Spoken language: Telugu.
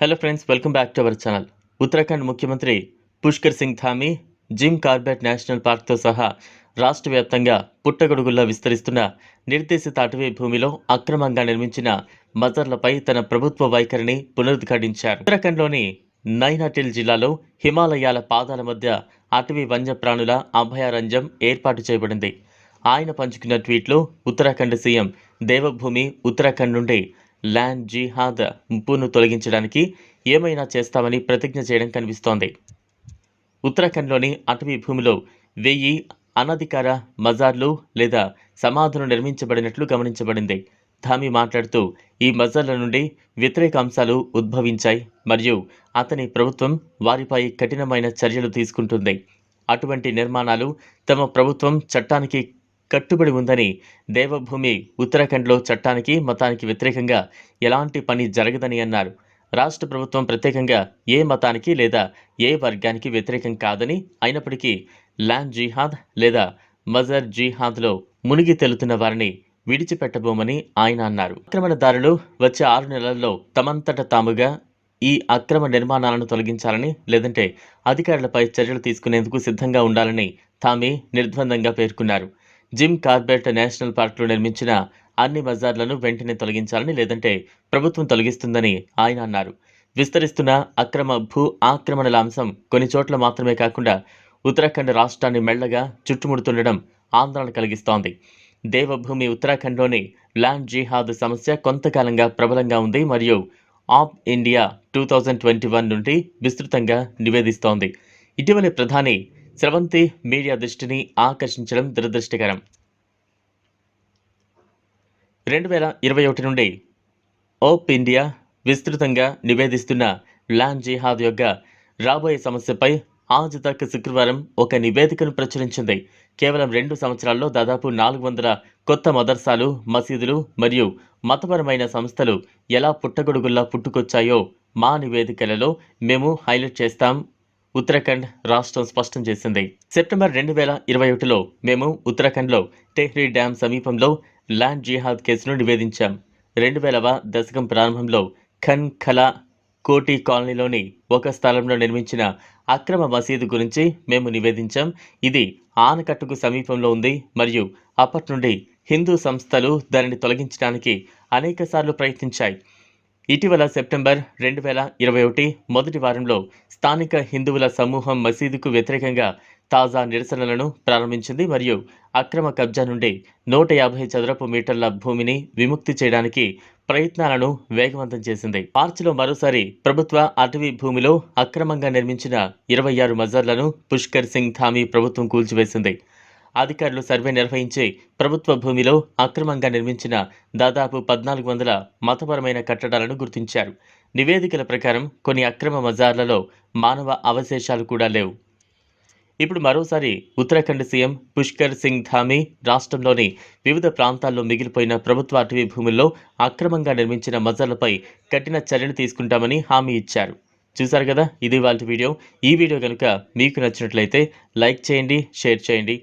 Hello friends welcome back to our channel Uttarakhand ముఖ్యమంత్రి Pushkar Singh Dhami Jim Corbett national పార్క్తో సహా రాష్ట్ర వ్యాప్తంగా పుట్టగొడుగుల్లో విస్తరిస్తున్న నిర్దేశిత అటవీ భూమిలో అక్రమంగా నిర్మించిన మజర్లపై తన ప్రభుత్వ వైఖరిని పునరుద్ఘాటించారు. ఉత్తరాఖండ్లోని నైనాటిల్ జిల్లాలో హిమాలయాల పాదాల మధ్య అటవీ వన్యప్రాణుల అభయారణ్యం ఏర్పాటు చేయబడింది. ఆయన పంచుకున్న ట్వీట్లో ఉత్తరాఖండ్ సీఎం దేవభూమి ఉత్తరాఖండ్ నుండి ల్యాండ్ జిహాద్ ముప్పును తొలగించడానికి ఏమైనా చేస్తామని ప్రతిజ్ఞ చేయడం కనిపిస్తోంది. ఉత్తరాఖండ్లోని అటవీ భూమిలో వెయ్యి అనధికార మజార్లు లేదా సమాధులు నిర్మించబడినట్లు గమనించబడింది. ధామి మాట్లాడుతూ ఈ మజార్ల నుండి వ్యతిరేక అంశాలు ఉద్భవించాయి మరియు అతని ప్రభుత్వం వారిపై కఠినమైన చర్యలు తీసుకుంటుంది. అటువంటి నిర్మాణాలు తమ ప్రభుత్వం చట్టానికి కట్టుబడి ఉందని దేవభూమి ఉత్తరాఖండ్లో చట్టానికి మతానికి వ్యతిరేకంగా ఎలాంటి పని జరగదని అన్నారు. రాష్ట్ర ప్రభుత్వం ప్రత్యేకంగా ఏ మతానికి లేదా ఏ వర్గానికి వ్యతిరేకం కాదని అయినప్పటికీ ల్యాండ్ జిహాద్ లేదా మజర్ జిహాద్లో మునిగి తెలుతున్న వారిని విడిచిపెట్టబోమని ఆయన అన్నారు. ఆక్రమణదారులు వచ్చే ఆరు నెలల్లో తమంతట తాముగా ఈ అక్రమ నిర్మాణాలను తొలగించాలని లేదంటే అధికారులపై చర్యలు తీసుకునేందుకు సిద్ధంగా ఉండాలని తామే నిర్ద్వందంగా పేర్కొన్నారు. జిమ్ కార్బెట్ నేషనల్ పార్క్లో నిర్మించిన అన్ని మజార్లను వెంటనే తొలగించాలని లేదంటే ప్రభుత్వం తొలగిస్తుందని ఆయన అన్నారు. విస్తరిస్తున్న అక్రమ భూ ఆక్రమణల అంశం కొన్ని చోట్ల మాత్రమే కాకుండా ఉత్తరాఖండ్ రాష్ట్రాన్ని మెల్లగా చుట్టుముడుతుండడం ఆందోళన కలిగిస్తోంది. దేవభూమి ఉత్తరాఖండ్లోని ల్యాండ్ జిహాద్ సమస్య కొంతకాలంగా ప్రబలంగా ఉంది మరియు OpIndia two thousand twenty one నుండి విస్తృతంగా నివేదిస్తోంది. ఇటీవలే ప్రధాని స్రవంతి మీడియా దృష్టిని ఆకర్షించడం దురదృష్టకరం. రెండు వేల ఇరవై ఒకటి నుండి ఓప్ ఇండియా విస్తృతంగా నివేదిస్తున్న ల్యాండ్ జిహాద్ యొక్క రాబోయే సమస్యపై ఆజ్ తక్ శుక్రవారం ఒక నివేదికను ప్రచురించింది. కేవలం రెండు సంవత్సరాల్లో దాదాపు నాలుగు వందల కొత్త మదర్సాలు మసీదులు మరియు మతపరమైన సంస్థలు ఎలా పుట్టగొడుగుల్లా పుట్టుకొచ్చాయో మా నివేదికలలో మేము హైలైట్ చేస్తాం. ఉత్తరాఖండ్ రాష్ట్రం స్పష్టం చేసింది. సెప్టెంబర్ రెండు వేల ఇరవై ఒకటిలో మేము ఉత్తరాఖండ్లో టెహ్రీ డ్యామ్ సమీపంలో ల్యాండ్ జిహాద్ కేసును నివేదించాం. రెండు వేలవ దశకం ప్రారంభంలో ఖన్ ఖలా కోటి కాలనీలోని ఒక స్థలంలో నిర్మించిన అక్రమ మసీదు గురించి మేము నివేదించాం. ఇది ఆనకట్టుకు సమీపంలో ఉంది మరియు అప్పటి నుండి హిందూ సంస్థలు దానిని తొలగించడానికి అనేకసార్లు ప్రయత్నించాయి. ఇటీవల సెప్టెంబర్ రెండు వేల ఇరవై ఒకటి మొదటి వారంలో స్థానిక హిందువుల సమూహం మసీదుకు వ్యతిరేకంగా తాజా నిరసనలను ప్రారంభించింది మరియు అక్రమ కబ్జా నుండి నూట యాభై చదరపు మీటర్ల భూమిని విముక్తి చేయడానికి ప్రయత్నాలను వేగవంతం చేసింది. మార్చిలో మరోసారి ప్రభుత్వ అటవీ భూమిలో అక్రమంగా నిర్మించిన ఇరవై ఆరు మజర్లను పుష్కర్ సింగ్ ధామీ ప్రభుత్వం కూల్చివేసింది. అధికారులు సర్వే నిర్వహించి ప్రభుత్వ భూమిలో అక్రమంగా నిర్మించిన దాదాపు పద్నాలుగు వందల మతపరమైన కట్టడాలను గుర్తించారు. నివేదికల ప్రకారం కొన్ని అక్రమ మజార్లలో మానవ అవశేషాలు కూడా లేవు. ఇప్పుడు మరోసారి ఉత్తరాఖండ్ సీఎం పుష్కర్ సింగ్ ధామీ రాష్ట్రంలోని వివిధ ప్రాంతాల్లో మిగిలిపోయిన ప్రభుత్వ అటవీ భూముల్లో అక్రమంగా నిర్మించిన మజార్లపై కఠిన చర్యలు తీసుకుంటామని హామీ ఇచ్చారు. చూశారు కదా? ఇది వాళ్ళ వీడియో. ఈ వీడియో కనుక మీకు నచ్చినట్లయితే లైక్ చేయండి షేర్ చేయండి.